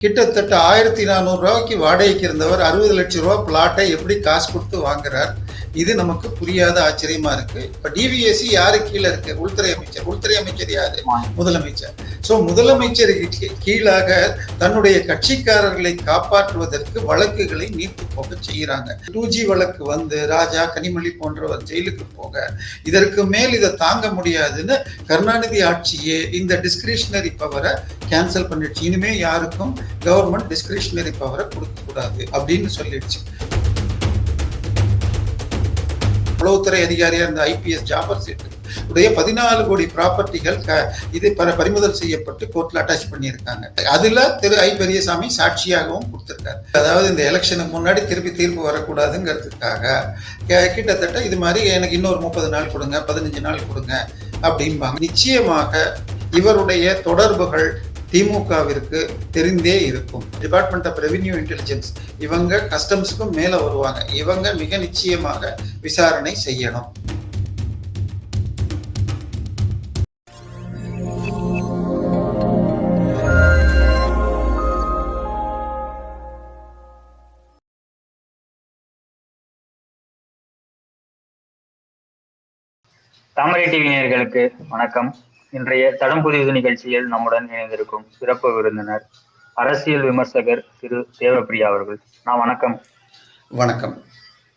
கிட்டத்தட்ட ஆயிரத்தி நானூறு ரூபாய்க்கு வாடகைக்கு இருந்தவர் அறுபது லட்ச ரூபா பிளாட்டை எப்படி காசு கொடுத்து வாங்குறார்? இது நமக்கு புரியாத ஆச்சரியமா இருக்கு. இப்ப டிவிஎஸ்சி யாரு கீழே இருக்கு? உள்துறை அமைச்சர். உள்துறை அமைச்சர் யாரு? முதலமைச்சர். சோ முதலமைச்சருக்கு கீ- கீழாக தன்னுடைய கட்சிக்காரர்களை காப்பாற்றுவதற்கு வழக்குகளை நீர்த்து போக செய்யறாங்க டூ ஜி வழக்கு வந்து ராஜா கனிமொழி போன்றவர் ஜெயிலுக்கு போக இதற்கு மேல் இதை தாங்க முடியாதுன்னு கருணாநிதி ஆட்சியே இந்த டிஸ்கிரிஷனரி பவரை கேன்சல் பண்ணிடுச்சு. இனிமே யாருக்கும் கவர்மெண்ட் டிஸ்கிரிஷனரி பவரை கொடுக்க கூடாது அப்படின்னு சொல்லிடுச்சு. உளவுத்துறை அதிகாரியா இருந்த ஐபிஎஸ் ஜாபர் சேட்டு. உடைய பதினாலு கோடி ப்ராப்பர்ட்டிகள் இது பறிமுதல் செய்யப்பட்டு கோர்ட்ல அட்டாச் பண்ணியிருக்காங்க. அதுல திரு ஐ. பெரியசாமி சாட்சியாகவும் கொடுத்திருக்காரு. அதாவது இந்த எலெக்ஷனுக்கு முன்னாடி திருப்பி தீர்ப்பு வரக்கூடாதுங்கிறதுக்காக கிட்டத்தட்ட இது மாதிரி எனக்கு இன்னொரு முப்பது நாள் கொடுங்க பதினஞ்சு நாள் கொடுங்க அப்படிம்பாங்க. நிச்சயமாக இவருடைய தொடர்புகள் திமுகவிற்கு தெரிந்தே இருக்கும். டிபார்ட்மெண்ட் ஆஃப் ரெவின்யூ இன்டெலிஜென்ஸ் இவங்க கஸ்டம்ஸுக்கும் மேல வருவாங்க. இவங்க மிக நிச்சயமாக விசாரணை செய்யணும். தாமரை டிவி நேயர்களுக்கு வணக்கம். இன்றைய தடம் புதிது நிகழ்ச்சியில் நம்முடன் இணைந்திருக்கும் சிறப்பு விருந்தினர் அரசியல் விமர்சகர் திரு தேவப்பிரியா அவர்கள். நான் வணக்கம். வணக்கம்.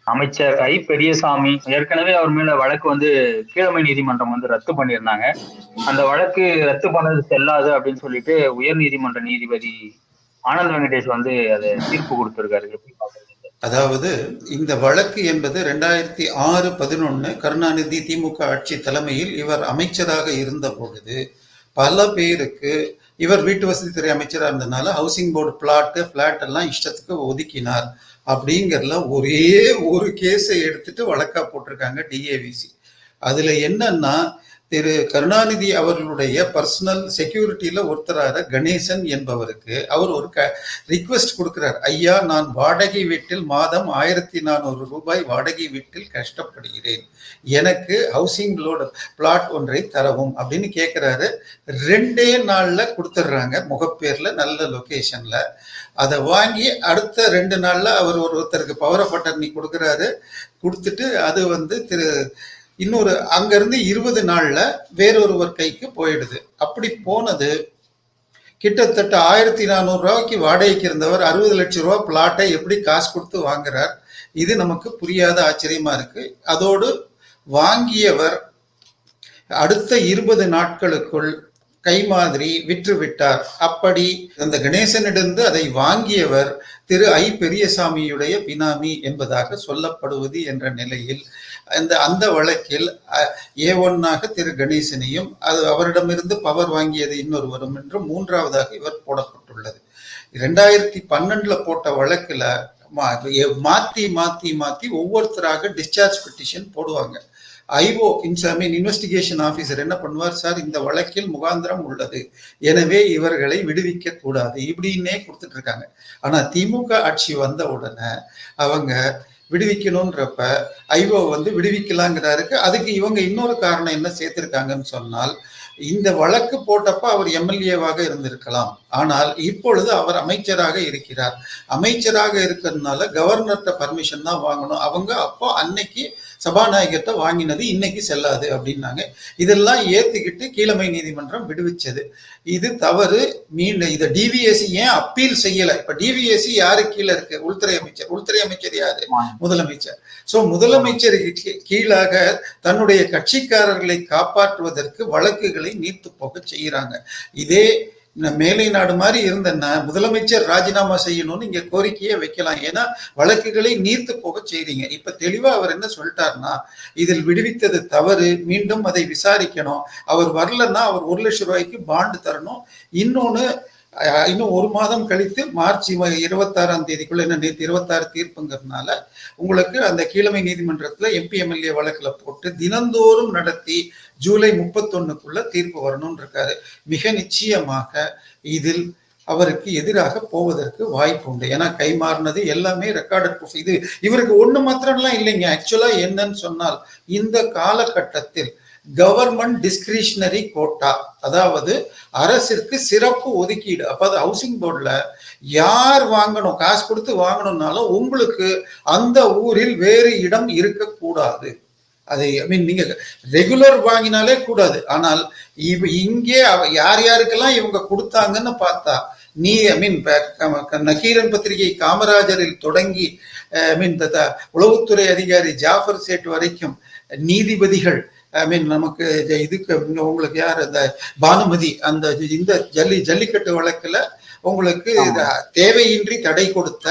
அமைச்சர் ஐ. பெரியசாமி ஏற்கனவே அவர் மேல வழக்கு வந்து கீழமை நீதிமன்றம் வந்து ரத்து பண்ணியிருந்தாங்க. அந்த வழக்கு ரத்து பண்ணது செல்லாது அப்படின்னு சொல்லிட்டு உயர் நீதிமன்ற நீதிபதி ஆனந்த் வெங்கடேஷ் வந்து அதை தீர்ப்பு கொடுத்திருக்காரு. எப்படி பாக்குறீங்க அதாவது இந்த வழக்கு என்பது ரெண்டாயிரத்தி ஆறு பதினொன்று கருணாநிதி திமுக ஆட்சி தலைமையில் இவர் அமைச்சராக இருந்த பொழுது பல பேருக்கு இவர் வீட்டு வசதித்துறை அமைச்சராக இருந்தனால ஹவுசிங் போர்டு பிளாட்டு பிளாட் எல்லாம் இஷ்டத்துக்கு ஒதுக்கினார். அப்படிங்கிறதுல ஒரே ஒரு கேஸை எடுத்துட்டு வழக்கா போட்டிருக்காங்க டிஏவிசி அதுல என்னன்னா திரு கருணாநிதி அவர்களுடைய பர்சனல் செக்யூரிட்டியில ஒருத்தரான கணேசன் என்பவருக்கு அவர் ஒரு க ரிக்வெஸ்ட் கொடுக்கிறார். ஐயா நான் வாடகை வீட்டில் மாதம் ஆயிரத்தி நானூறு ரூபாய் வாடகை வீட்டில் கஷ்டப்படுகிறேன். எனக்கு ஹவுசிங் லோடு பிளாட் ஒன்றை தரவும் அப்படின்னு கேட்குறாரு ரெண்டே நாள்ல கொடுத்துட்றாங்க முகப்பேர்ல நல்ல லொகேஷன்ல அதை வாங்கி அடுத்த ரெண்டு நாள்ல அவர் ஒருத்தருக்கு பவர் ஆஃப் அட்டர்னி கொடுக்குறாரு. கொடுத்துட்டு அது வந்து திரு இன்னொரு அங்கிருந்து இருபது நாள்ல வேறொருவர் கைக்கு போயிடுது. அப்படி போனது கிட்டத்தட்ட ஆயிரத்தி நானூறு ரூபாய்க்கு வாடகைக்கு இருந்தவர் அறுபது லட்சம் ரூபாய் பிளாட்டை எப்படி காசு கொடுத்து வாங்குறார்? இது நமக்கு புரியாத ஆச்சரியமா இருக்கு. அதோடு வாங்கியவர் அடுத்த இருபது நாட்களுக்குள் கை மாதிரி விற்று விட்டார். அப்படி அந்த கணேசனிடந்து அதை வாங்கியவர் திரு ஐ பெரியசாமியுடைய பினாமி என்பதாக சொல்லப்படுவது என்ற நிலையில் அந்த அந்த வழக்கில் ஏ ஒன்னாக திரு கணேசனையும் அது அவரிடமிருந்து பவர் வாங்கியது இன்னொருவரும் என்று மூன்றாவதாக இவர் போடப்பட்டுள்ளது. ரெண்டாயிரத்தி பன்னெண்டுல போட்ட வழக்குல மா- மாத்தி மாத்தி மாத்தி ஒவ்வொருத்தராக டிஸ்சார்ஜ் பெட்டிஷன் போடுவாங்க. IO I mean investigation officer என்ன பண்ணுவார்? சார் இந்த வழக்கில் முகாந்திரம் உள்ளது. எனவே இவர்களை விடுவிக்க கூடாது. இப்படின்னே கொடுத்துட்டு இருக்காங்க. ஆனா திமுக ஆட்சி வந்த உடனே அவங்க விடுவிக்கணுன்றப்ப ஐஓ வந்து விடுவிக்கலாங்கிறாருக்கு. அதுக்கு இவங்க இன்னொரு காரணம் என்ன சேர்த்திருக்காங்கன்னு சொன்னால் இந்த வழக்கு போட்டப்ப அவர் எம்எல்ஏவாக இருந்திருக்கலாம். ஆனால் இப்பொழுது அவர் அமைச்சராக இருக்கிறார். அமைச்சராக இருக்கிறதுனால கவர்னர்கிட்ட பர்மிஷன் தான் வாங்கணும். அவங்க அப்போ அன்னைக்கு சபாநாயகர்கிட்ட வாங்கினது இன்னைக்கு செல்லாது அப்படின்னாங்க. இதெல்லாம் ஏத்துக்கிட்டு கீழமை நீதிமன்றம் விடுவிச்சது. இது தவறு. மீண்டும் இதை டிவிஎஸ்சி ஏன் அப்பீல் செய்யல? இப்ப டிவிஎஸ்சி யாரு கீழே இருக்கு? உள்துறை அமைச்சர். உள்துறை அமைச்சர் யாரு? முதலமைச்சர். சோ முதலமைச்சருக்கு கீழாக தன்னுடைய கட்சிக்காரர்களை காப்பாற்றுவதற்கு வழக்குகளை நீர்த்து போக செய்யறாங்க. இதே மேலை நாடு மாதிரி இருந்தன்னா முதலமைச்சர் ராஜினாமா செய்யணும்னு இங்க கோரிக்கையே வைக்கலாம். ஏன்னா வழக்குகளை நீர்த்து போக செய்றீங்க. இப்ப தெளிவா அவர் என்ன சொல்லிட்டாருன்னா இதில் விடுவித்தது தவறு. மீண்டும் அதை விசாரிக்கணும். அவர் வரலன்னா அவர் ஒரு லட்சம் ரூபாய்க்கு பாண்டு தரணும். இன்னொன்னு இன்னும் ஒரு மாதம் கழித்து மார்ச் இருபத்தாறாம் தேதிக்குள்ள என்ன நேற்று இருபத்தாறு தீர்ப்புங்கிறதுனால உங்களுக்கு அந்த கீழமை நீதிமன்றத்துல எம்பி எம்எல்ஏ வழக்குல போட்டு தினந்தோறும் நடத்தி ஜூலை முப்பத்தொன்னுக்குள்ள தீர்ப்பு வரணும்னு இருக்காரு மிக நிச்சயமாக இதில் அவருக்கு எதிராக போவதற்கு வாய்ப்பு உண்டு. ஏன்னா கைமாறினது எல்லாமே ரெக்கார்டட் ப்ரூஃப் இது இவருக்கு ஒண்ணு மாத்திரம்லாம் இல்லைங்க. ஆக்சுவலா என்னன்னு சொன்னால் இந்த காலகட்டத்தில் கவர்மெண்ட் டிஸ்கிரிஷனரி கோட்டா அதாவது அரசிற்கு சிறப்பு ஒதுக்கீடு. அப்போ அது ஹவுசிங் போர்டில் யார் வாங்கணும் காசு கொடுத்து வாங்கணும்னாலும் உங்களுக்கு அந்த ஊரில் வேறு இடம் இருக்கக்கூடாது. அதை ஐ மீன் நீங்க ரெகுலர் வாங்கினாலே கூடாது. ஆனால் இவ இங்கே யார் யாருக்கெல்லாம் இவங்க கொடுத்தாங்கன்னு பார்த்தா நீ ஐ மீன் நக்கீரன் பத்திரிகை காமராஜரில் தொடங்கி ஐ மீன் உளவுத்துறை அதிகாரி ஜாஃபர் சேட் வரைக்கும் நீதிபதிகள் ஐ மீன் நமக்கு இது- இதுக்கு உங்களுக்கு யார் அந்த பானுமதி அந்த இந்த ஜல்லி ஜல்லிக்கட்டு வழக்குல உங்களுக்கு தேவையின்றி தடை கொடுத்த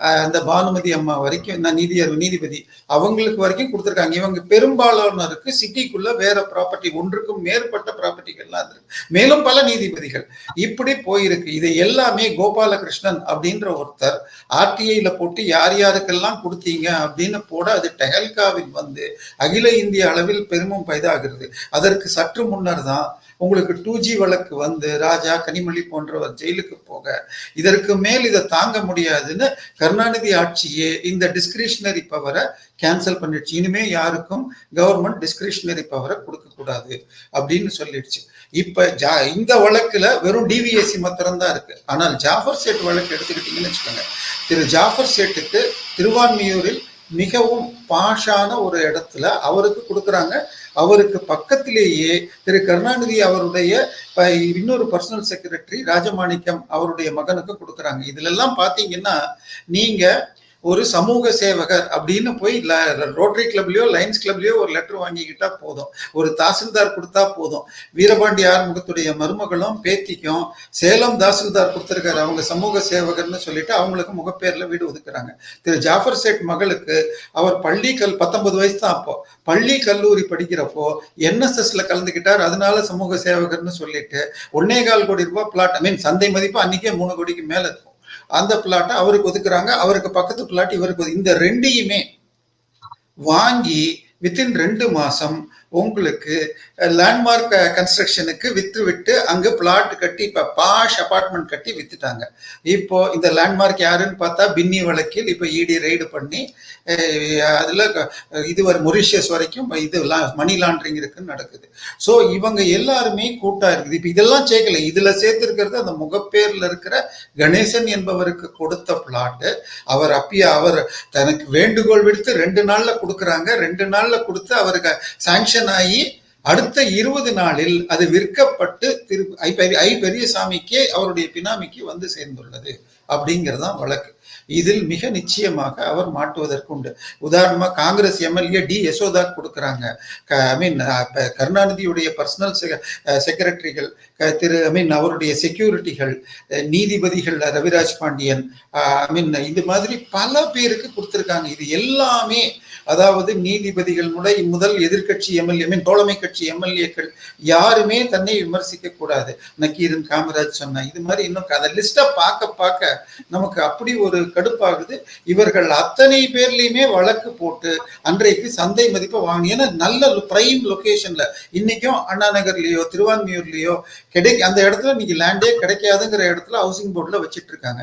இந்த அந்த பானுமதி அம்மா வரைக்கும் நான் நீதியர் நீதிபதி அவங்களுக்கு வரைக்கும் கொடுத்துருக்காங்க. இவங்க பெரும்பாலானோருக்கு சிட்டிக்குள்ள வேற ப்ராப்பர்ட்டி ஒன்றுக்கும் மேற்பட்ட ப்ராப்பர்ட்டிகள்லாம் இருக்கு. மேலும் பல நீதிபதிகள். இப்படி போயிருக்கு. இது எல்லாமே கோபாலகிருஷ்ணன் அப்படின்ற ஒருத்தர் ஆர்டிஐல போட்டு யார் யாருக்கெல்லாம் கொடுத்தீங்க அப்படின்னு போட அது டெஹல்காவில் வந்து அகில இந்திய அளவில் பெருமும் பைதாகிறது. அதற்கு சற்று முன்னர் தான் உங்களுக்கு டூ ஜி வழக்கு வந்து ராஜா கனிமொழி போன்றவர் ஜெயிலுக்கு போக இதற்கு மேல் இதை தாங்க முடியாதுன்னு கருணாநிதி ஆட்சியே இந்த டிஸ்கிரிஷனரி பவரை கேன்சல் பண்ணிடுச்சு. இனிமே யாருக்கும் கவர்மெண்ட் டிஸ்கிரிஷனரி பவரை கொடுக்க கூடாது அப்படின்னு சொல்லிடுச்சு. இப்ப ஜா இந்த வழக்குல வெறும் டிவிஎஸ்சி மாத்திரம் தான் இருக்கு. ஆனால் ஜாஃபர் சேட் வழக்கு எடுத்துக்கிட்டீங்கன்னு வச்சுக்கோங்க. திரு ஜாஃபர் சேட்டுக்கு திருவான்மியூரில் மிகவும் பாஷான ஒரு இடத்துல அவருக்கு கொடுக்குறாங்க. அவருக்கு பக்கத்திலேயே திரு கருணாநிதி அவருடைய இன்னொரு பர்சனல் செக்ரட்டரி ராஜமாணிக்கம் அவருடைய மகனுக்கு கொடுக்குறாங்க. இதுல எல்லாம் பாத்தீங்கன்னா நீங்க ஒரு சமூக சேவகர் அப்படின்னு போய் ரோட்டரி கிளப்லயோ லைன்ஸ் கிளப்லயோ ஒரு லெட்டர் வாங்கிக்கிட்டா போதும். ஒரு தாசில்தார் கொடுத்தா போதும். வீரபாண்டி ஆறுமுகத்துடைய மருமகளும் பேத்திக்கும் சேலம் தாசில்தார் கொடுத்துருக்காரு. அவங்க சமூக சேவகர்னு சொல்லிட்டு அவங்களுக்கு முகப்பேர்ல வீடு ஒதுக்குறாங்க. திரு ஜாஃபர் சேட் மகளுக்கு அவர் பள்ளி கல் பத்தொன்பது வயசு தான் அப்போ. பள்ளி கல்லூரி படிக்கிறப்போ என்எஸ்எஸ்ல கலந்துக்கிட்டார். அதனால சமூக சேவகர்னு சொல்லிட்டு ஒன்னே கால் கோடி ரூபாய் பிளாட் ஐ மீன் சந்தை மதிப்பு அன்னைக்கே மூணு கோடிக்கு மேல இருக்கும். அந்த பிளாட்டை அவருக்கு ஒதுக்குறாங்க அவருக்கு பக்கத்து பிளாட் இவருக்கு இந்த ரெண்டையுமே வாங்கி வித்தின் ரெண்டு மாசம் உங்களுக்கு லேண்ட்மார்க் கன்ஸ்ட்ரக்ஷனுக்கு விற்று விட்டு அங்கே பிளாட் கட்டி இப்போ பாஷ் அபார்ட்மெண்ட் கட்டி வித்துட்டாங்க. இப்போ இந்த லேண்ட்மார்க் யாருன்னு பார்த்தா பின்னி வழக்கில் இப்போ இடி ரெய்டு பண்ணி அதில் இதுவரை இது வரை மொரிஷியஸ் வரைக்கும் இது மணி லாண்ட்ரிங் இருக்குன்னு நடக்குது. ஸோ இவங்க எல்லாருமே கூட்டா இருக்குது. இப்போ இதெல்லாம் சேர்க்கல. இதில் சேர்த்துருக்கிறது அந்த முகப்பேரில் இருக்கிற கணேசன் என்பவருக்கு கொடுத்த பிளாட்டு அவர் அப்பயே அவர் தனக்கு வேண்டுகோள் விடுத்து ரெண்டு நாளில் கொடுக்குறாங்க. ரெண்டு நாளில் கொடுத்து அவருக்கு சாங்ஷன் ஆகி அடுத்த இருபது நாளில் அது விற்கப்பட்டு திரு ஐ பெரிய- ஐ பெரியசாமிக்கே அவருடைய பினாமிக்கு வந்து சேர்ந்துள்ளது அப்படிங்கிறதான் வழக்கு. இதில் மிக நிச்சயமாக அவர் மாட்டுவதற்கு உண்டு உதாரணமா காங்கிரஸ் எம்எல்ஏ டி யசோதா கொடுக்குறாங்க. ஐ மீன் கருணாநிதியுடைய பர்சனல் செக்ரட்டரிகள் திரு ஐ மீன் அவருடைய செக்யூரிட்டிகள் நீதிபதிகள் ரவிராஜ் பாண்டியன் ஐ மீன் இது மாதிரி பல பேருக்கு கொடுத்துருக்காங்க. இது எல்லாமே அதாவது நீதிபதிகள் முறை முதல் எதிர்க்கட்சி எம்எல்ஏ மீன் தோழமை கட்சி எம்எல்ஏக்கள் யாருமே தன்னை விமர்சிக்க கூடாது. நக்கீரன் காமராஜ் சொன்ன இது மாதிரி இன்னும் அந்த லிஸ்ட்டை பார்க்க பார்க்க நமக்கு அப்படி ஒரு கடுப்பாகுது. இவர்கள் அத்தனை பேர்லயுமே வழக்கு போட்டு அன்றைக்கு சந்தை மதிப்பை வாங்கி ஏன்னா நல்ல பிரைம் லொகேஷன்ல இன்னைக்கும் அண்ணா நகர்லயோ திருவான்மியூர்லயோ கிடை அந்த இடத்துல இன்னைக்கு லேண்டே கிடைக்காதுங்கிற இடத்துல ஹவுசிங் போர்டில் வச்சுட்டு இருக்காங்க.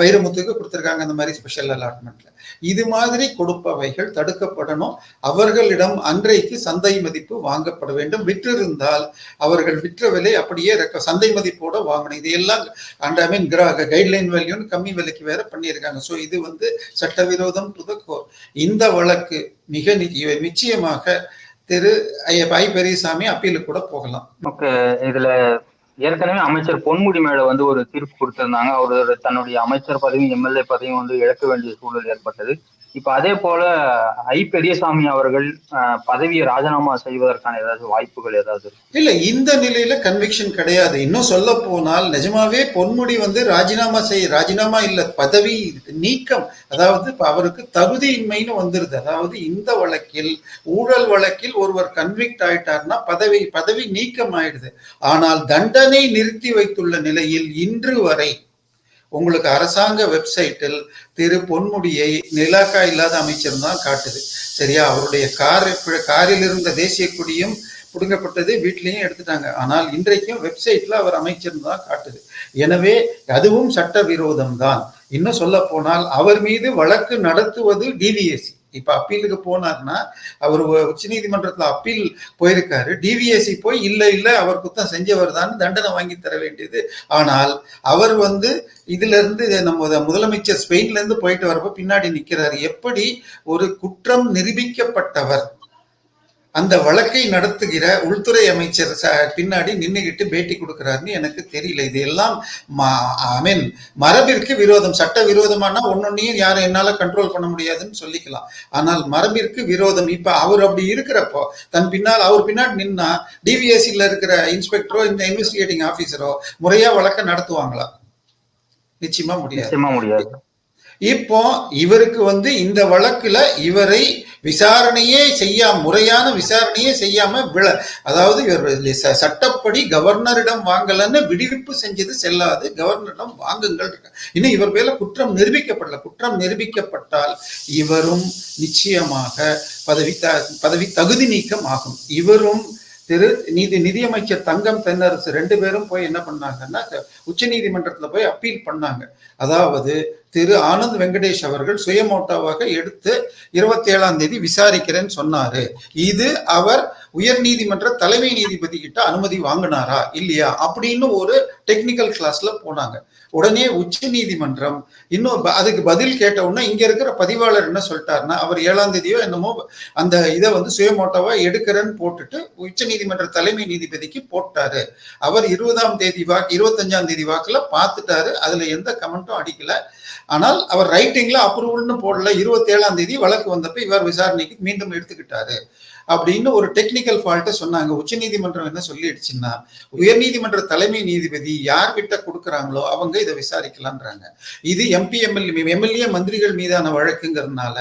வைரமுத்துக்கு கொடுத்துருக்காங்க அந்த மாதிரி ஸ்பெஷல் அலாட்மெண்ட்ல இது மாதிரி கொடுப்பவைகள் தடுக்கப்படணும் அவர்களிடம் அன்றைக்கு சந்தை மதிப்பு வாங்கப்பட வேண்டும். விற்றிருந்தால் அவர்கள் விற்ற விலை அப்படியே சந்தை மதிப்போட வாங்கணும். இது எல்லாம் அண்ட் ஐ மீன் கைட்லைன் வேல்யூன்னு கம்மி விலைக்கு வேற பண்ணியிருக்காங்க. ஸோ இது வந்து சட்டவிரோதம் டு த கோர் இந்த வழக்கு மிக நிச்சயமாக திரு ஐ- பெரியசாமி அப்பீலுக்கு கூட போகலாம். இதுல ஏற்கனவே அமைச்சர் பொன்முடி மேல வந்து ஒரு தீர்ப்பு கொடுத்திருந்தாங்க. அவரோட தன்னுடைய அமைச்சர் பதவியும் எம்எல்ஏ பதவியும் வந்து இழக்க வேண்டிய சூழல் ஏற்பட்டது. இப்ப அதே போல ஐ பெரியசாமி அவர்கள் பதவியை ராஜினாமா செய்வதற்கான ஏதாவது வாய்ப்புகள் ஏதாவது இல்ல இந்த நிலையில கன்விக்ஷன் கிடையாது. இன்னும் சொல்ல போனால் நிஜமாவே பொன்முடி வந்து ராஜினாமா செய் ராஜினாமா இல்ல பதவி நீக்கம் அதாவது அவருக்கு தகுதியின்மைன்னு வந்துருது. அதாவது இந்த வழக்கில் ஊழல் வழக்கில் ஒருவர் கன்விக்ட் ஆயிட்டார்னா பதவி பதவி நீக்கம் ஆயிடுது ஆனால் தண்டனை நிறுத்தி வைத்துள்ள நிலையில் இன்று வரை உங்களுக்கு அரசாங்க வெப்சைட்டில் திரு பொன்முடியை நிலாக்கா இல்லாத அமைச்சர் தான் காட்டுது. சரியா? அவருடைய கார் காரில் இருந்த தேசிய கொடியும் பிடுங்கப்பட்டது வீட்லயும் எடுத்துட்டாங்க. ஆனால் இன்றைக்கும் வெப்சைட்ல அவர் அமைச்சர் தான் காட்டுது. எனவே அதுவும் சட்ட விரோதம் தான் இன்னும் சொல்ல போனால் அவர் மீது வழக்கு நடத்துவது டிவிஎஸ்சி இப்ப அப்பீலுக்கு போனார்னா அவர் உச்ச நீதிமன்றத்துல அப்பீல் போயிருக்காரு. டிவிஎஸ்சி போய் இல்ல இல்ல அவர் குத்தம் செஞ்சவர் தான் தண்டனை வாங்கி தர வேண்டியது. ஆனால் அவர் வந்து இதுல இருந்து நம்ம முதலமைச்சர் ஸ்பெயின்ல இருந்து போயிட்டு வரப்ப பின்னாடி நிக்கிறாரு. எப்படி ஒரு குற்றம் நிரூபிக்கப்பட்டவர் அந்த வழக்கை நடத்துகிற உள்துறை அமைச்சர் பின்னாடி நின்னுகிட்டு பேட்டி கொடுக்கிறாருன்னு எனக்கு தெரியல. இது எல்லாம் ஐ மீன் மரபிற்கு விரோதம். சட்ட விரோதமானா ஒன்னொன்னையும் யாரும் என்னால கண்ட்ரோல் பண்ண முடியாதுன்னு சொல்லிக்கலாம். ஆனால் மரபிற்கு விரோதம். இப்ப அவர் அப்படி இருக்கிறப்போ தன் பின்னால் அவர் பின்னாடி நின்னா டிவிஎஸ்சில இருக்கிற இன்ஸ்பெக்டரோ இந்த இன்வெஸ்டிகேட்டிங் ஆபீசரோ முறையா வழக்க நடத்துவாங்களா? நிச்சயமா முடியாது. நிச்சயமா முடியாது. இப்போ இவருக்கு வந்து இந்த வழக்குல இவரை விசாரணையே செய்யாம முறையான விசாரணையே செய்யாம விழ அதாவது இவர் சட்டப்படி கவர்னரிடம் வாங்கலன்னு விடுவிப்பு செஞ்சது செல்லாது கவர்னரிடம் வாங்குங்கள் இன்னும் இவர் மேல குற்றம் நிரூபிக்கப்படல. குற்றம் நிரூபிக்கப்பட்டால் இவரும் நிச்சயமாக பதவி த- பதவி தகுதி நீக்கம் ஆகும். இவரும் திரு நீதி நிதியமைச்சர் தங்கம் தென்னரசு ரெண்டு பேரும் போய் என்ன பண்ணாங்கன்னா உச்ச நீதிமன்றத்துல போய் அப்பீல் பண்ணாங்க. அதாவது திரு ஆனந்த் வெங்கடேஷ் அவர்கள் சுயமோட்டாவாக எடுத்து இருபத்தி ஏழாம் தேதி விசாரிக்கிறேன்னு சொன்னாரு. இது அவர் உயர் நீதிமன்ற தலைமை நீதிபதி கிட்ட அனுமதி வாங்கினாரா இல்லையா அப்படின்னு ஒரு டெக்னிக்கல் கிளாஸ்ல போனாங்க. உடனே உச்ச நீதிமன்றம் இன்னும் ப- அதுக்கு பதில் கேட்ட உடனே இங்க இருக்கிற பதிவாளர் என்ன சொல்லிட்டாருன்னா அவர் ஏழாம் தேதியோ என்னமோ அந்த இதை வந்து சுயமோட்டோவா எடுக்கிறேன்னு போட்டுட்டு உச்ச நீதிமன்ற தலைமை நீதிபதிக்கு போட்டாரு. அவர் இருபதாம் தேதி வாக்கு இருபத்தஞ்சாம் தேதி வாக்குல பார்த்துட்டாரு. அதுல எந்த கமெண்ட்டும் அடிக்கல. ஆனால் அவர் ரைட்டிங்ல அப்ரூவல்னு போடல. இருபத்தி ஏழாம் தேதி வழக்கு வந்தப்ப இவர் விசாரணைக்கு மீண்டும் எடுத்துக்கிட்டாரு. அப்படின்னு ஒரு டெக்னிக்கல் ஃபால்ட்டை சொன்னாங்க. உச்சநீதிமன்றம் என்ன சொல்லிடுச்சுன்னா உயர்நீதிமன்ற தலைமை நீதிபதி யார் கிட்ட கொடுக்குறாங்களோ அவங்க இதை விசாரிக்கலான்றாங்க இது எம்பி எம்எல்ஏ எம்எல்ஏ மந்திரிகள் மீதான வழக்குங்கிறதுனால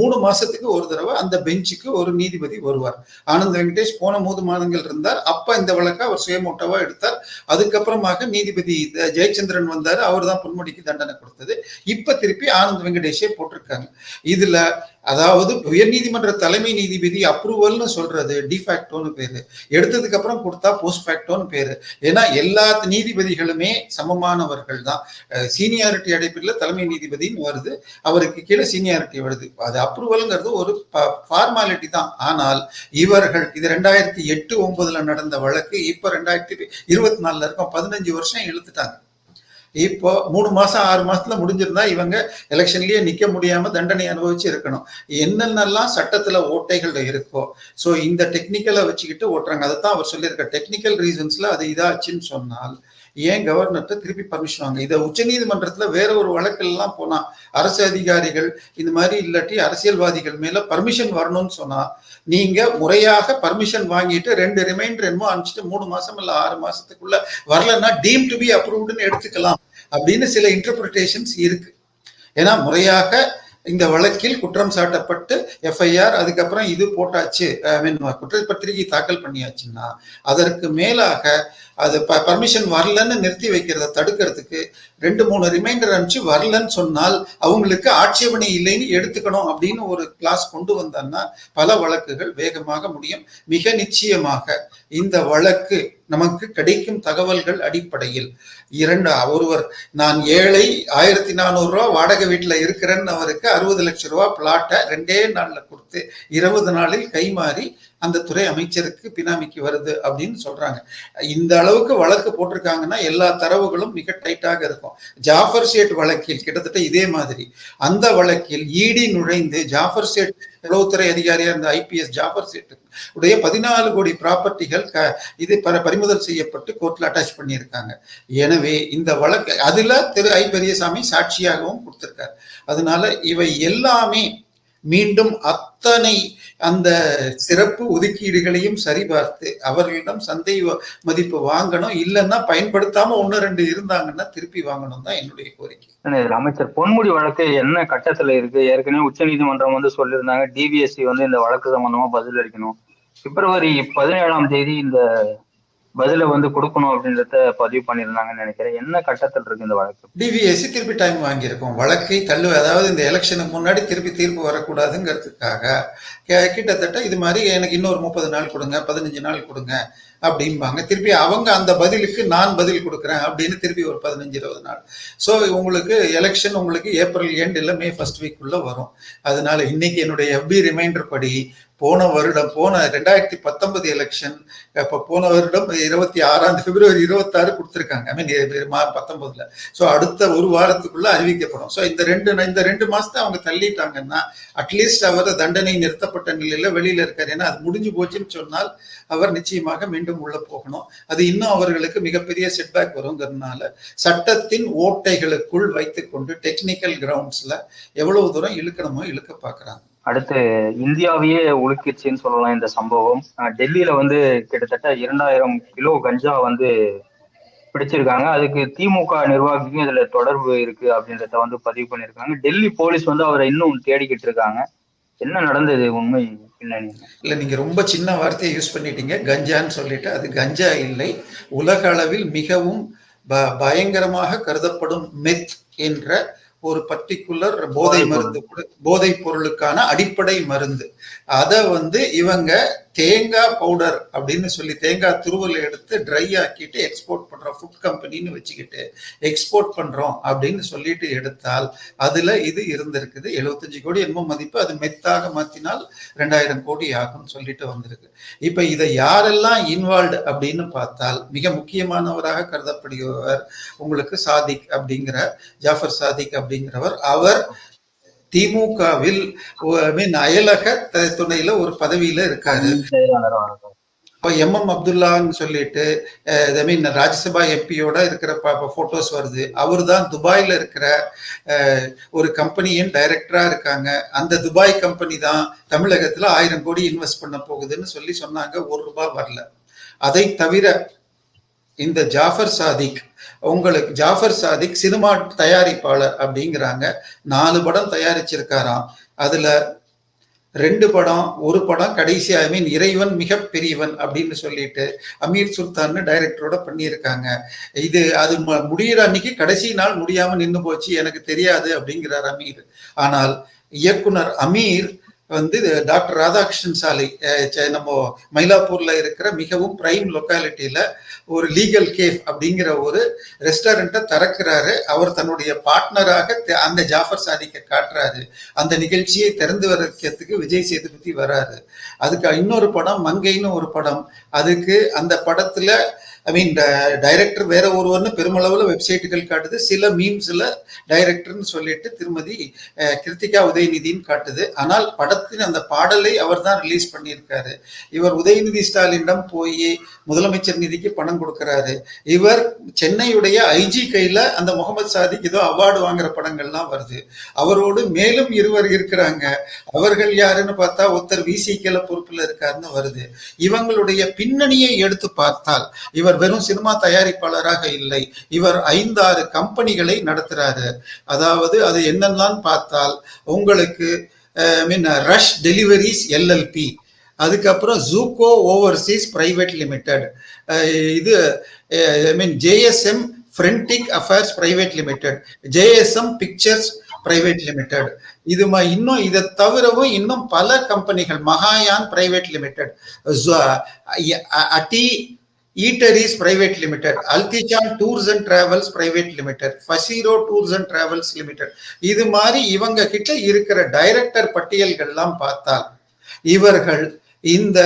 மூணு மாசத்துக்கு ஒரு தடவை அந்த பெஞ்சுக்கு ஒரு நீதிபதி வருவார். ஆனந்த் வெங்கடேஷ் போன மூணு மாதங்கள் இருந்தார். அப்ப இந்த வழக்கை அவர் சுயமூட்டவா எடுத்தார். அதுக்கப்புறமாக நீதிபதி ஜெயச்சந்திரன் வந்தார். அவர் தான் பொன்முடிக்கு தண்டனை கொடுத்தது. இப்ப திருப்பி ஆனந்த் வெங்கடேஷே போட்டிருக்காங்க. இதுல அதாவது உயர்நீதிமன்ற தலைமை நீதிபதி அப்ரூவல்னு சொல்றது டிஃபேக்டோன்னு பேரு. எடுத்ததுக்கு அப்புறம் கொடுத்தா போஸ்ட் ஃபேக்டோன்னு பேரு. ஏன்னா எல்லா நீதிபதிகளுமே சமமானவர்கள் தான். சீனியாரிட்டி அடிப்படையில் தலைமை நீதிபதின்னு வருது. அவருக்கு கீழே சீனியாரிட்டி வருது. அது அப்ரூவல்ங்கிறது ஒரு ஃபார்மாலிட்டி தான். ஆனால் இவர்கள் இது ரெண்டாயிரத்தி எட்டு ஒன்பதுல நடந்த வழக்கு இப்ப ரெண்டாயிரத்தி இருபத்தி நாலுல இருக்கும் பதினஞ்சு வருஷம் இழுத்துட்டாங்க. இப்போ மூணு மாசம் ஆறு மாசத்துல முடிஞ்சிருந்தா இவங்க எலெக்ஷன்லயே நிக்க முடியாம தண்டனை அனுபவிச்சு இருக்கணும். என்னென்னலாம் சட்டத்துல ஓட்டைகள் இருக்கோ சோ இந்த டெக்னிக்கலை வச்சுக்கிட்டு ஓட்டுறாங்க. அதைத்தான் அவர் சொல்லியிருக்க டெக்னிக்கல் ரீசன்ஸ்ல அது இதாச்சுன்னு சொன்னால் ஏன் கவர்னர்கிட்ட திருப்பி பர்மிஷன் வாங்க? இதை உச்சநீதிமன்றத்துல வேற ஒரு வழக்கெல்லாம் போனா அரசு அதிகாரிகள் இந்த மாதிரி இல்லாட்டி அரசியல்வாதிகள் மேல பர்மிஷன் வரணும்னு சொன்னா நீங்க முறையாக பர்மிஷன் வாங்கிட்டு ரெண்டு ரிமைண்டர் என்னமோ அனுப்பிச்சிட்டு மூணு மாசம் இல்ல ஆறு மாசத்துக்குள்ள வரலன்னா டீம் டு பி அப்ரூவ்டுன்னு எடுத்துக்கலாம் அப்படின்னு சில இன்டர்பிரிட்டேஷன்ஸ் இருக்கு. ஏன்னா முறையாக இந்த வழக்கில் குற்றம் சாட்டப்பட்டு எஃப்ஐஆர் அதுக்கப்புறம் இது போட்டாச்சு. ஐ மீன் குற்றப்பத்திரிகை தாக்கல் பண்ணியாச்சுன்னா அதற்கு மேலாக அது பர்மிஷன் வரலன்னு நிறுத்தி வைக்கிறத தடுக்கிறதுக்கு ரெண்டு மூணு ரிமைண்டர் அனுப்பிச்சு வரலன்னு சொன்னால் அவங்களுக்கு ஆட்சேபனை இல்லைன்னு எடுத்துக்கணும் அப்படின்னு ஒரு கிளாஸ் கொண்டு வந்தான்னா பல வழக்குகள் வேகமாக முடியும். மிக நிச்சயமாக இந்த வழக்கு நமக்கு கிடைக்கும் தகவல்கள் அடிப்படையில். இரண்டு ஒருவர் நான் ஏழை ஆயிரத்தி நானூறு ரூபா வாடகை வீட்டில் இருக்கிறேன்னு அவருக்கு அறுபது லட்சம் ரூபா பிளாட்டை ரெண்டே நாளில் கொடுத்து இருபது நாளில் கைமாறி அந்த துறை அமைச்சருக்கு பினாமிக்கு வருது அப்படின்னு சொல்றாங்க. இந்த அளவுக்கு வழக்கு போட்டிருக்காங்கன்னா எல்லா தரவுகளும் மிக டைட்டாக இருக்கும். ஜாஃபர் சேட் வழக்கில் கிட்டத்தட்ட இதே மாதிரி அந்த வழக்கில் இடி நுழைந்து ஜாஃபர் சேட் உளவுத்துறை அதிகாரியா இருந்த ஐபிஎஸ் ஜாஃபர் சேட்டு உடைய பதினாலு கோடி ப்ராப்பர்ட்டிகள் க இது ப பறிமுதல் செய்யப்பட்டு கோர்ட்ல அட்டாச் பண்ணியிருக்காங்க. எனவே இந்த வழக்கு அதுல திரு ஐ. பெரியசாமி சாட்சியாகவும் கொடுத்திருக்காரு. அதனால இவை எல்லாமே மீண்டும் அத்தனை அந்த சிறப்பு ஒதுக்கீடுகளையும் சரிபார்த்து அவர்களிடம் சந்தை மதிப்பு வாங்கணும் இல்லைன்னா பயன்படுத்தாம ஒன்று ரெண்டு இருந்தாங்கன்னா திருப்பி வாங்கணும் தான் என்னுடைய கோரிக்கை. அமைச்சர் பொன்முடி வழக்கு என்ன கட்டத்துல இருக்கு? ஏற்கனவே உச்சநீதிமன்றம் வந்து சொல்லியிருந்தாங்க டிவிஎஸ்சி வந்து இந்த வழக்கு சம்பந்தமா பதில் அளிக்கணும் பிப்ரவரி பதினேழாம் தேதி இந்த பதில வந்து கொடுக்கணும் அப்படின்றத பதிவு பண்ணியிருந்தாங்கன்னு நினைக்கிறேன். என்ன கட்டத்தில் இருக்கு இந்த வழக்கு? டிவிஎஸ்சி திருப்பி டைம் வாங்கியிருக்கோம். வழக்கை தள்ளு அதாவது இந்த எலெக்ஷனுக்கு முன்னாடி திருப்பி தீர்ப்பு வரக்கூடாதுங்கிறதுக்காக கிட்டத்தட்ட இது மாதிரி எனக்கு இன்னொரு முப்பது நாள் கொடுங்க பதினஞ்சு நாள் கொடுங்க அப்படிம்பாங்க. திருப்பி அவங்க அந்த பதிலுக்கு நான் பதில் கொடுக்குறேன் அப்படின்னு திருப்பி ஒரு பதினஞ்சு இருபது நாள். ஸோ உங்களுக்கு எலெக்ஷன் உங்களுக்கு ஏப்ரல் எண்ட் இல்லை மே ஃபர்ஸ்ட் வீக்குள்ளே வரும். அதனால இன்னைக்கு என்னுடைய எஃபி ரிமைண்டர் படி போன வருடம் போன ரெண்டாயிரத்தி பத்தொன்பது எலெக்ஷன் அப்போ போன வருடம் இருபத்தி ஆறாம் பிப்ரவரி இருபத்தாறு கொடுத்துருக்காங்க. ஐ மீன் பத்தொன்பதுல. ஸோ அடுத்த ஒரு வாரத்துக்குள்ள அறிவிக்கப்படும். ஸோ இந்த ரெண்டு இந்த ரெண்டு மாசத்தை அவங்க தள்ளிட்டாங்கன்னா அட்லீஸ்ட் அவர் தண்டனை நிறுத்தப்பட்ட நிலையில வெளியில இருக்கார். ஏன்னா அது முடிஞ்சு போச்சுன்னு சொன்னால் அவர் நிச்சயமாக மீண்டும் உள்ள போகணும். அது இன்னும் அவர்களுக்கு மிகப்பெரிய செட்பேக் வருங்கிறதுனால சட்டத்தின் ஓட்டைகளுக்குள் வைத்துக்கொண்டு டெக்னிக்கல் கிரவுண்ட்ஸ்ல எவ்வளவு தூரம் இழுக்கணுமோ இழுக்க பார்க்குறாங்க. அடுத்து இந்தியாவையே உலுக்கிச்சுன்னு சொல்லலாம் இந்த சம்பவம். டெல்லியில வந்து கிட்டத்தட்ட இரண்டாயிரம் கிலோ கஞ்சா வந்து பிடிச்சிருக்காங்க. அதுக்கு திமுக நிர்வாகிக்கும் இதுல தொடர்பு இருக்கு அப்படின்றத வந்து பதிவு பண்ணியிருக்காங்க. டெல்லி போலீஸ் வந்து அவரை இன்னும் தேடிக்கிட்டு இருக்காங்க. என்ன நடந்தது உண்மை பின்னணி? இல்லை நீங்க ரொம்ப சின்ன வார்த்தையை யூஸ் பண்ணிட்டீங்க. கஞ்சான்னு சொல்லிட்டு அது கஞ்சா இல்லை. உலக அளவில் மிகவும் ப பயங்கரமாக கருதப்படும் மெத் என்ற ஒரு பர்டிகுலர் போதை மருந்து போதைப் பொருளுக்கான அடிப்படை மருந்து. அதை வந்து இவங்க தேங்காய் பவுடர் அப்படின்னு சொல்லி தேங்காய் துருவல் எடுத்து ட்ரை ஆக்கிட்டு எக்ஸ்போர்ட் பண்ணுறோம் ஃபுட் கம்பெனின்னு வச்சுக்கிட்டு எக்ஸ்போர்ட் பண்ணுறோம் அப்படின்னு சொல்லிட்டு எடுத்தால் அதில் இது இருந்திருக்குது. 75 கோடி என்னமோ மதிப்பு. அது மெத்தாக மாற்றினால் ரெண்டாயிரம் கோடி ஆகும்னு சொல்லிட்டு வந்திருக்கு. இப்போ இதை யாரெல்லாம் இன்வால்வ்டு அப்படின்னு பார்த்தால் மிக முக்கியமானவராக கருதப்படுகிறவர் உங்களுக்கு சாதிக் அப்படிங்கிற ஜாஃபர் சாதிக் அப்படிங்கிறவர். அவர் திமுகவில் மீன் அயலக துணையில ஒரு பதவியில இருக்காரு. இப்போ எம் எம் அப்துல்லான்னு சொல்லிட்டு ஐ மீன் ராஜ்யசபா எம்பியோட இருக்கிற போட்டோஸ் வருது. அவர் தான் துபாயில் இருக்கிற ஒரு கம்பெனியின் டைரக்டரா இருக்காங்க. அந்த துபாய் கம்பெனி தான் தமிழகத்துல ஆயிரம் கோடி இன்வெஸ்ட் பண்ண போகுதுன்னு சொல்லி சொன்னாங்க. ஒரு ரூபாய் வரல. அதை தவிர இந்த ஜாஃபர் சாதிக் உங்களுக்கு ஜாஃபர் சாதிக் சினிமா தயாரிப்பாளர் அப்படிங்கிறாங்க. நாலு படம் தயாரிச்சிருக்காராம். அதுல ரெண்டு படம் ஒரு படம் கடைசி ஐ மீன் இறைவன் மிக பெரியவன் அப்படின்னு சொல்லிட்டு அமீர் சுல்தான் டைரக்டரோட பண்ணியிருக்காங்க. இது அது முடிகிற அன்னைக்கு கடைசி நாள் முடியாம நின்று போச்சு எனக்கு தெரியாது அப்படிங்கிறார் அமீர். ஆனால் இயக்குனர் அமீர் வந்து டாக்டர் ராதாகிருஷ்ணன் சாலை நம்ம மயிலாப்பூர்ல இருக்கிற மிகவும் பிரைம் லொக்காலிட்டியில ஒரு லீகல் கேஃப் அப்படிங்கிற ஒரு ரெஸ்டாரண்ட்டை திறக்கிறாரு. அவர் தன்னுடைய பார்ட்னராக அந்த ஜாஃபர் சாதிக்க காட்டுறாரு. அந்த நிகழ்ச்சியை திறந்து வைக்கிறதுக்கு விஜய் சேதுபதி வராரு. அதுக்கு இன்னொரு படம் மங்கைன்னு ஒரு படம். அதுக்கு அந்த படத்துல ஐ மீன் டைரக்டர் வேற ஒருவர்னு பெருமளவில் வெப்சைட்டுகள் காட்டுது. சில மீம்ஸ்ல டைரக்டர்னு சொல்லிட்டு திருமதி கிருத்திகா உதயநிதின்னு காட்டுது. ஆனால் படத்தின் அந்த பாடலை அவர் தான் ரிலீஸ் பண்ணியிருக்காரு. இவர் உதயநிதி ஸ்டாலினிடம் போய் முதலமைச்சர் நிதிக்கு பணம் கொடுக்கறாரு. இவர் சென்னையுடைய ஐஜி கையில அந்த முகமது சாதிக் ஏதோ அவார்டு வாங்குற படங்கள்லாம் வருது. அவரோடு மேலும் இருவர் இருக்கிறாங்க. அவர்கள் யாருன்னு பார்த்தா ஒருத்தர் விசிகேல பொறுப்பில் இருக்காருன்னு வருது. இவங்களுடைய பின்னணியை எடுத்து பார்த்தால் இவர் வெறும் சினிமா தயாரிப்பாளராக இல்லை இவர் ஐந்தாறு கம்பெனிகளை நடத்துறாரு அதாவது அது என்னெல்லாம் பார்த்தால் உங்களுக்கு மீன் ரஷ் டெலிவரிஸ் எல்எல்பி அதுக்கப்புறம் ஜூகோ ஓவர்சீஸ் பிரைவேட் லிமிடெட் இது I mean JSM ஃப்ரெண்டிக் affairs private limited JSM pictures private limited இது ம- இன்னும் இதை தவிரவும் இன்னும் பல கம்பெனிகள் மகாயான் பிரைவேட் லிமிடெட் அட்டி eateries private limited அல்திஜான் tours and travels private limited ஃபசீரோ tours and travels limited இது மாதிரி இவங்க கிட்ட இருக்கிற டைரக்டர் பட்டியல்கள்லாம் பார்த்தால் இவர்கள் இந்த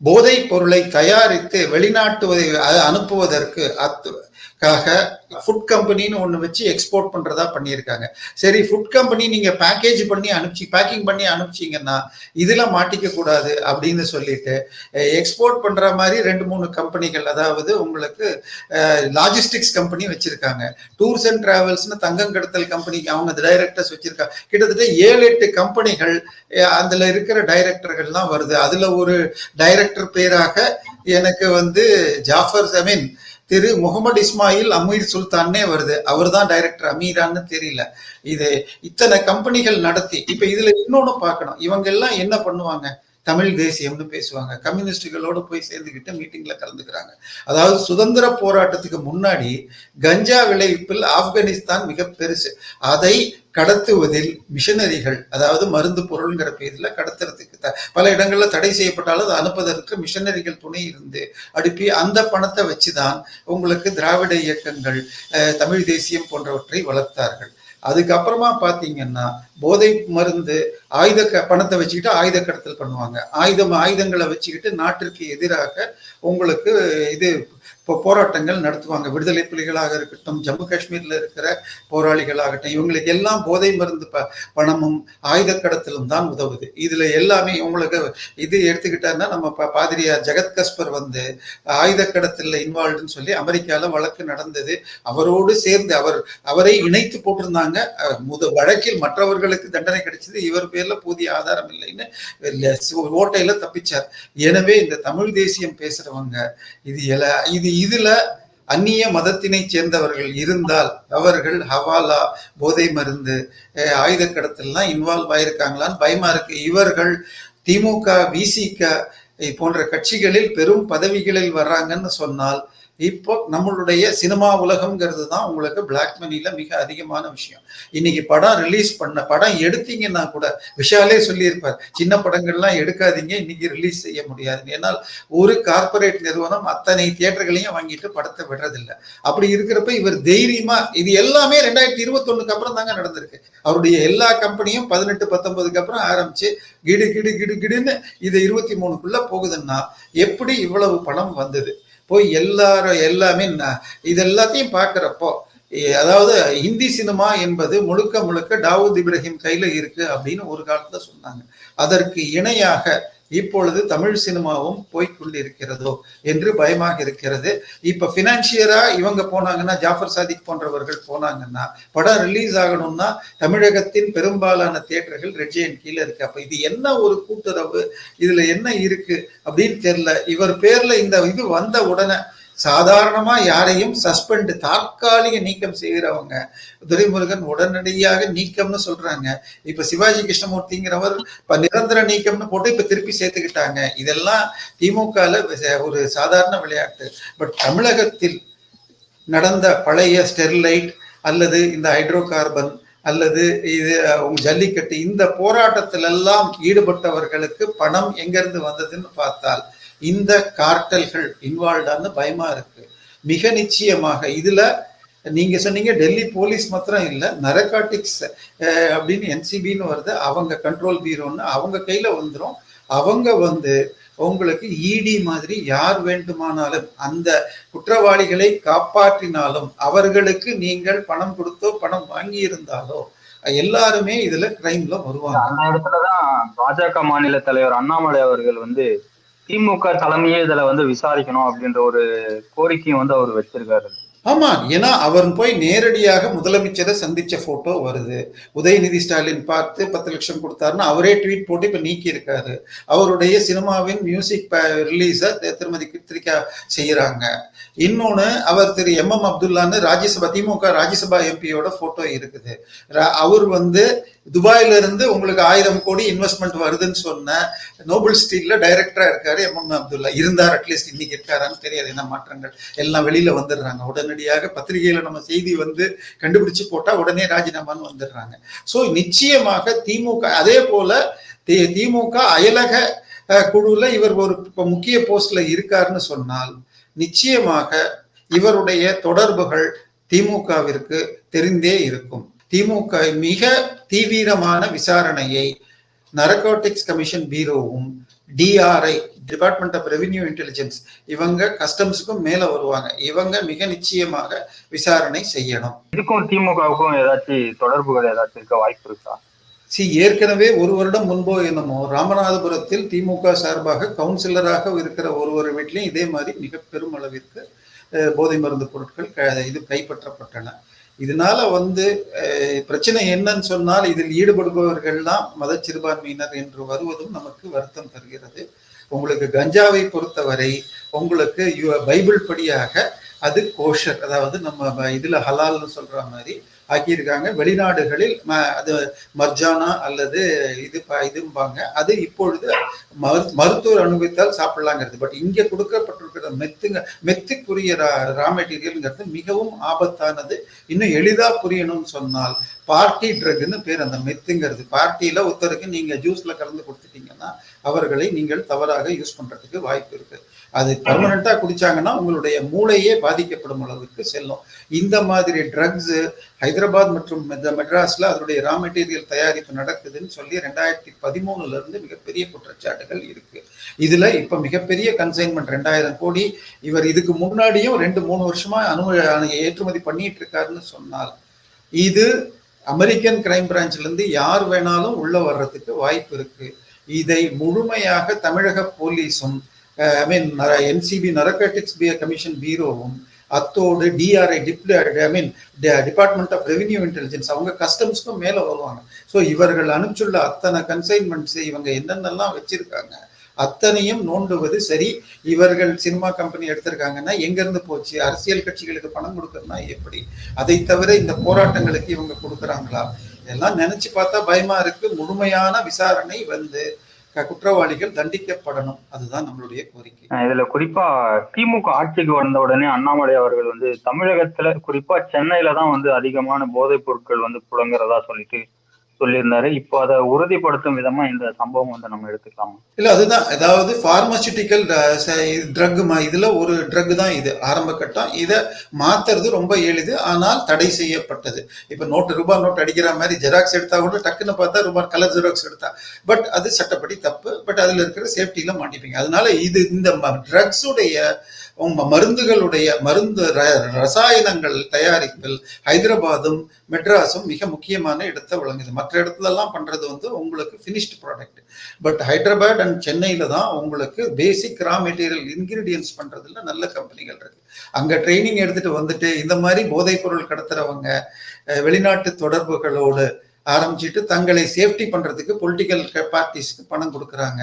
போதைப் பொருளை தயாரித்து வெளிநாட்டு அ- அனுப்புவதற்கு அத்து- காக ஃபுட் கம்பெனின்னு ஒன்று வச்சு எக்ஸ்போர்ட் பண்ணுறதா பண்ணியிருக்காங்க. சரி ஃபுட் கம்பெனி நீங்கள் பேக்கேஜ் பண்ணி அனுப்பிச்சி பேக்கிங் பண்ணி அனுப்பிச்சிங்கன்னா இதெல்லாம் மாட்டிக்க கூடாது அப்படின்னு சொல்லிட்டு எக்ஸ்போர்ட் பண்ணுற மாதிரி ரெண்டு மூணு கம்பெனிகள் அதாவது உங்களுக்கு லாஜிஸ்டிக்ஸ் கம்பெனி வச்சுருக்காங்க. டூர்ஸ் அண்ட் ட்ராவல்ஸ்னு தங்கம் கடத்தல் கம்பெனி அவங்க டைரக்டர்ஸ் வச்சுருக்காங்க கிட்டத்தட்ட ஏழு எட்டு கம்பெனிகள் அதில் இருக்கிற டைரக்டர்கள்லாம் வருது. அதில் ஒரு டைரக்டர் பேராக எனக்கு வந்து ஜாஃபர் ஐ மீன் திரு முகமது இஸ்மாயில் அமீர் சுல்தானே வருது. அவர் தான் டைரக்டர் அமீரான்னு தெரியல. இது இத்தனை கம்பெனிகள் நடத்தி இப்ப இதுல இன்னொன்னு பார்க்கணும். இவங்க எல்லாம் என்ன பண்ணுவாங்க? தமிழ் தேசியம்னு பேசுவாங்க. கம்யூனிஸ்டுகளோடு போய் சேர்ந்துக்கிட்டு மீட்டிங்ல கலந்துக்கிறாங்க. அதாவது சுதந்திர போராட்டத்துக்கு முன்னாடி கஞ்சா விளைவிப்பில் ஆப்கானிஸ்தான் மிக பெருசு. அதை கடத்துவதில் மிஷனரிகள் அதாவது மருந்து பொருள்ங்கிற பேரில் கடத்துறதுக்கு த- பல இடங்களில் தடை செய்யப்பட்டாலும் அதை அனுப்புவதற்கு மிஷனரிகள் துணை இருந்து அனுப்பி அந்த பணத்தை வச்சு தான் உங்களுக்கு திராவிட இயக்கங்கள் தமிழ் தேசியம் போன்றவற்றை வளர்த்தார்கள். அதுக்கப்புறமா பார்த்தீங்கன்னா போதை மருந்து ஆயுத க- பணத்தை வச்சுக்கிட்டு ஆயுத கடத்தல் பண்ணுவாங்க. ஆயுதம் ஆயுதங்களை வச்சுக்கிட்டு நாட்டிற்கு எதிராக உங்களுக்கு இது இப்போ போராட்டங்கள் நடத்துவாங்க. விடுதலை புலிகளாக இருக்கட்டும் ஜம்மு காஷ்மீரில் இருக்கிற போராளிகளாகட்டும் இவங்களுக்கு எல்லாம் போதை மருந்து ப பணமும் ஆயுத கடத்தலும் தான் உதவுது. இதில் எல்லாமே இவங்களுக்கு இது எடுத்துக்கிட்டாருன்னா நம்ம ப பாதிரியார் ஜெகத் கஸ்பர் வந்து ஆயுத கடத்தில் இன்வால்வ்டுன்னு சொல்லி அமெரிக்காவில் வழக்கு நடந்தது. அவரோடு சேர்ந்து அவர் அவரை இணைத்து போட்டிருந்தாங்க. முத வழக்கில் மற்றவர்களுக்கு தண்டனை கிடைச்சது. இவர் பேரில் போதிய ஆதாரம் இல்லைன்னு ஓட்டையில் தப்பிச்சார். எனவே இந்த தமிழ் தேசியம் பேசுகிறவங்க இது எல இது இதுல அந்நிய மதத்தினை சேர்ந்தவர்கள் இருந்தால் அவர்கள் ஹவாலா போதை மருந்து ஆயுத கடத்தல்லாம் இன்வால்வ் ஆயிருக்காங்களான்னு பயமா இருக்கு. இவர்கள் திமுக விசிக போன்ற கட்சிகளில் பெரும் பதவிகளில் வர்றாங்கன்னு சொன்னால் இப்போ நம்மளுடைய சினிமா உலகம்ங்கிறது தான் உங்களுக்கு பிளாக் மணியில மிக அதிகமான விஷயம். இன்னைக்கு படம் ரிலீஸ் பண்ண படம் எடுத்தீங்கன்னா கூட விஷாலே சொல்லியிருப்பார் சின்ன படங்கள்லாம் எடுக்காதீங்க இன்னைக்கு ரிலீஸ் செய்ய முடியாது ஏன்னால் ஒரு கார்ப்பரேட் நிறுவனம் அத்தனை தியேட்டர்களையும் வாங்கிட்டு படத்தை விடுறதில்லை. அப்படி இருக்கிறப்ப இவர் தைரியமா இது எல்லாமே ரெண்டாயிரத்தி இருபத்தொன்னுக்கு அப்புறம் தாங்க நடந்திருக்கு. அவருடைய எல்லா கம்பெனியும் பதினெட்டு பத்தொன்பதுக்கு அப்புறம் ஆரம்பிச்சு கிடு கிடு கிடு கிடுன்னு இது இருபத்தி மூணுக்குள்ள போகுதுன்னா எப்படி இவ்வளவு பணம் வந்தது? போய் எல்லாரும் எல்லாமே இது எல்லாத்தையும் பார்க்குறப்போ அதாவது ஹிந்தி சினிமா என்பது முழுக்க முழுக்க டாவூத் இப்ராஹிம் கையில இருக்கு அப்படின்னு ஒரு காலத்துல சொன்னாங்க. அதற்கு இணையாக இப்பொழுது தமிழ் சினிமாவும் போய்கொண்டிருக்கிறதோ என்று பயமாக இருக்கிறது. இப்ப பினான்சியரா இவங்க போனாங்கன்னா ஜாஃபர் சாதிக் போன்றவர்கள் போனாங்கன்னா படம் ரிலீஸ் ஆகணும்னா தமிழகத்தின் பெரும்பாலான தியேட்டர்கள் ரெட்ஜியன் கீழே இருக்கு. அப்ப இது என்ன ஒரு கூட்டுறவு? இதுல என்ன இருக்கு? அப்படின்னு தெரியல. இவர் பேர்ல இந்த இது வந்த உடனே சாதாரணமா யாரையும் சஸ்பெண்ட் தற்காலிக நீக்கம் செய்கிறவங்க துரைமுருகன் உடனடியாக நீக்கம்னு சொல்றாங்க. இப்ப சிவாஜி கிருஷ்ணமூர்த்திங்கிறவர் இப்ப நிரந்தர நீக்கம்னு போட்டு இப்ப திருப்பி சேர்த்துக்கிட்டாங்க. இதெல்லாம் திமுகல ஒரு சாதாரண விளையாட்டு. பட் தமிழகத்தில் நடந்த பழைய ஸ்டெர்லைட் அல்லது இந்த ஹைட்ரோ கார்பன் அல்லது இது ஜல்லிக்கட்டு இந்த போராட்டத்திலெல்லாம் ஈடுபட்டவர்களுக்கு பணம் எங்கிருந்து வந்ததுன்னு பார்த்தால் இந்த கார்டல்கள் இன்வால்வ்டான்னு பயமா இருக்கு. மிக நிச்சயமாக இதுல நீங்க சொன்னீங்க டெல்லி போலீஸ் மாத்திரம் இல்ல நரகாட்டிக்ஸ் அப்படின்னு என்சிபின்னு வருது. அவங்க கண்ட்ரோல் பீரோன்னு அவங்க கையில வந்துரும். அவங்க வந்து உங்களுக்கு இடி மாதிரி யார் வேண்டுமானாலும் அந்த குற்றவாளிகளை காப்பாற்றினாலும் அவர்களுக்கு நீங்கள் பணம் கொடுத்தோ பணம் வாங்கி இருந்தாலோ எல்லாருமே இதுல கிரைம்ல வருவாங்க. அந்த இடத்துலதான் பாஜக மாநில தலைவர் அண்ணாமலை அவர்கள் வந்து திமுக தலைமையே இதுல வந்து விசாரிக்கணும் அப்படின்ற ஒரு கோரிக்கையும் வந்து அவர் வச்சிருக்காரு. ஆமா ஏன்னா அவர் போய் நேரடியாக முதலமைச்சரை சந்திச்ச போட்டோ வருது. உதயநிதி ஸ்டாலின் பார்த்து பத்து லட்சம் கொடுத்தாருன்னு அவரே ட்வீட் போட்டு இப்ப நீக்கி இருக்காரு அவருடைய சினிமாவின் மியூசிக் ரிலீஸ திருமதி கிருத்திரிக்கா செய்யறாங்க இன்னொன்னு அவர் திரு எம் எம் அப்துல்லான்னு ராஜ்யசபா திமுக ராஜ்யசபா எம்பியோட போட்டோ இருக்குது. அவர் வந்து துபாயில இருந்து உங்களுக்கு ஆயிரம் கோடி இன்வெஸ்ட்மெண்ட் வருதுன்னு சொன்ன நோபல் ஸ்டீல்ல டைரக்டரா இருக்காரு எம் எம் அப்துல்லா. இருந்தார் அட்லீஸ்ட் இன்னைக்கு இருக்காரான்னு தெரியாது. என்ன மாற்றங்கள்? எல்லாம் வெளியில வந்துடுறாங்க. உடனடியாக பத்திரிகையில நம்ம செய்தி வந்து கண்டுபிடிச்சு போட்டா உடனே ராஜினாமான்னு வந்துடுறாங்க. சோ நிச்சயமாக திமுக அதே போல தி- திமுக அயலக குழுல இவர் ஒரு முக்கிய போஸ்ட்ல இருக்காருன்னு சொன்னால் நிச்சயமாக இவருடைய தொடர்புகள் திமுகவிற்கு தெரிந்தே இருக்கும். திமுக மிக தீவிரமான விசாரணையை narcotics commission பீரோவும் DRI department of revenue intelligence இவங்க கஸ்டம்ஸுக்கும் மேல வருவாங்க. இவங்க மிக நிச்சயமாக விசாரணை செய்யணும். இதுக்கும் திமுகவுக்கும் ஏதாச்சும் தொடர்புகள் ஏதாச்சும் இருக்க வாய்ப்பு இருக்கா? சி ஏற்கனவே ஒரு வருடம் முன்போ என்னமோ ராமநாதபுரத்தில் திமுக சார்பாக கவுன்சிலராக இருக்கிற ஒருவர் வீட்லையும் இதே மாதிரி மிக பெரும் அளவிற்கு அஹ், போதை மருந்து பொருட்கள் இது கைப்பற்றப்பட்டன. இதனால வந்து பிரச்சனை என்னன்னு சொன்னால் இதில் ஈடுபடுபவர்கள்லாம் மத சிறுபான்மையினர் என்று வருவதும் நமக்கு வருத்தம் தருகிறது. உங்களுக்கு கஞ்சாவை பொறுத்தவரை உங்களுக்கு யுவ பைபிள் படியாக அது கோஷர் அதாவது நம்ம இதுல ஹலால்னு சொல்ற மாதிரி ஆக்கியிருக்காங்க. வெளிநாடுகளில் அது மர்ஜானா அல்லது இது ப- இதும்பாங்க. அது இப்பொழுது மரு- மருத்துவர் அனுபவித்தால் சாப்பிடலாங்கிறது. பட் இங்க கொடுக்கப்பட்டிருக்கிற மெத்துங்க மெத்துக்குரிய ரா மெட்டீரியல்ங்கிறது மிகவும் ஆபத்தானது. இன்னும் எளிதா புரியணும்னு சொன்னால் பார்ட்டி ட்ரக்னு பேர் அந்த மெத்துங்கிறது. பார்ட்டியில ஒருத்தருக்கு நீங்க ஜூஸ்ல கலந்து கொடுத்துட்டீங்கன்னா அவர்களை நீங்கள் தவறாக யூஸ் பண்றதுக்கு வாய்ப்பு இருக்கு. அது பர்மனண்டா குடிச்சாங்கன்னா உங்களுடைய மூளையே பாதிக்கப்படும் அளவுக்கு செல்லும். இந்த மாதிரி ட்ரக்ஸ் ஹைதராபாத் மற்றும் மெட்ராஸ்ல அதனுடைய ரா மெட்டீரியல் தயாரிப்பு நடக்குதுன்னு சொல்லி ரெண்டாயிரத்தி பதிமூணுல இருந்து மிகப்பெரிய குற்றச்சாட்டுகள் இருக்கு. இதுல இப்ப மிகப்பெரிய கன்சைன்மெண்ட் ரெண்டாயிரம் கோடி. இவர் இதுக்கு முன்னாடியும் ரெண்டு மூணு வருஷமா அனு ஏற்றுமதி பண்ணிட்டு இருக்காருன்னு சொன்னால் இது அமெரிக்கன் கிரைம் பிரான்ச்ல இருந்து யார் வேணாலும் உள்ள வர்றதுக்கு வாய்ப்பு இருக்கு. இதை முழுமையாக தமிழக போலீஸும் ஐ மீன் என்சிபி நரகட்டிக்ஸ் கமிஷன் பீரோவும் அத்தோடு DRI I mean department of revenue intelligence அவங்க கஸ்டம்ஸ்க்கும் மேலே வருவாங்க. ஸோ இவர்கள் அனுப்பிச்சுள்ள அத்தனை கன்சைன்மெண்ட்ஸ் இவங்க என்னென்னலாம் வச்சிருக்காங்க அத்தனையும் நோண்டுவது சரி. இவர்கள் சினிமா கம்பெனி எடுத்திருக்காங்கன்னா எங்கேருந்து போச்சு அரசியல் கட்சிகளுக்கு பணம் கொடுக்கறதுனா எப்படி? அதை தவிர இந்த போராட்டங்களுக்கு இவங்க கொடுக்குறாங்களா? இதெல்லாம் நினைச்சு பார்த்தா பயமா இருக்கு. முழுமையான விசாரணை வந்து குற்றவாளிகள் தண்டிக்கப்படணும். அதுதான் நம்மளுடைய கோரிக்கை. இதுல குறிப்பா திமுக ஆட்சிக்கு வந்த உடனே அண்ணாமலை அவர்கள் வந்து தமிழகத்துல குறிப்பா சென்னையில தான் வந்து அதிகமான போதைப் பொருட்கள் வந்து புழங்குறதா சொல்லிட்டு சொல்லியிருந்தாரு. இப்போ அதை உறுதிப்படுத்தும் விதமா இந்த சம்பவம் வந்து நம்ம எடுத்துக்கலாமா? இல்ல அதுதான். அதாவது பார்மசூட்டிக்கல் ட்ரக் இதுல ஒரு ட்ரக் தான் இது. ஆரம்ப கட்டம். இதை மாத்துறது ரொம்ப எளிது. ஆனால் தடை செய்யப்பட்டது. இப்ப நோட்டு ரூபாய் நோட் அடிக்கிற மாதிரி ஜெராக்ஸ் எடுத்தா கூட டக்குன்னு பார்த்தா ரூபாய் கலர் ஜெராக்ஸ் எடுத்தா. பட் அது சட்டப்படி தப்பு. பட் அதுல இருக்கிற சேஃப்டியில மாட்டிப்பீங்க. அதனால இது இந்த ட்ரக்ஸுடைய மருந்துகளுடைய மருந்து ர- ரசாயனங்கள் தயாரிப்பில் ஹைதராபாத்தும் மெட்ராஸும் மிக முக்கியமான இடத்தை விளங்குது மற்ற இடத்துலலாம் பண்ணுறது வந்து உங்களுக்கு finished product but Hyderabad and சென்னையில் தான் உங்களுக்கு பேசிக் ரா மெட்டீரியல் இன்கிரீடியன்ஸ் பண்ணுறதுல நல்ல கம்பெனிகள் இருக்கு. அங்கே ட்ரைனிங் எடுத்துகிட்டு வந்துட்டு இந்த மாதிரி போதைப் பொருள் வெளிநாட்டு தொடர்புகளோடு ஆரம்பிச்சிட்டு தங்களை சேஃப்டி பண்றதுக்கு பொலிட்டிக்கல் பார்ட்டிஸ்க்கு பணம் கொடுக்குறாங்க.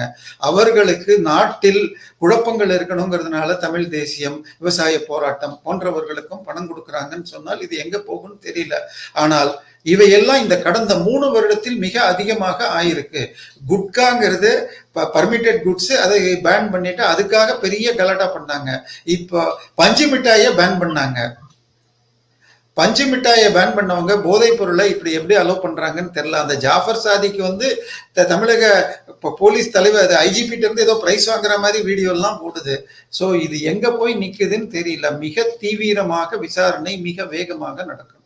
அவர்களுக்கு நாட்டில் குழப்பங்கள் இருக்கணுங்கிறதுனால தமிழ் தேசியம் விவசாய போராட்டம் போன்றவர்களுக்கும் பணம் கொடுக்குறாங்கன்னு சொன்னால் இது எங்க போகும்னு தெரியல. ஆனால் இவையெல்லாம் இந்த கடந்த மூணு வருடத்தில் மிக அதிகமாக ஆயிருக்கு. குட்காங்கிறது பர்மிட்டட் குட்ஸ் அதை பேன் பண்ணிட்டு அதுக்காக பெரிய கலாட்டா பண்ணாங்க. இப்போ பஞ்சு மிட்டாயை பேன் பண்ணாங்க. பஞ்சு மிட்டாயை பேன் பண்ணவங்க போதைப் பொருளை இப்படி எப்படி அலோவ் பண்றாங்கன்னு தெரியல. அந்த ஜாஃபர் சாதிக்கு வந்து த- தமிழக போலீஸ் தலைவர் ஐஜிபிட்ட இருந்து ஏதோ பிரைஸ் வாங்குற மாதிரி வீடியோ எல்லாம் போடுது. ஸோ இது எங்க போய் நிக்குதுன்னு தெரியல. மிக தீவிரமாக விசாரணை மிக வேகமாக நடக்கும்.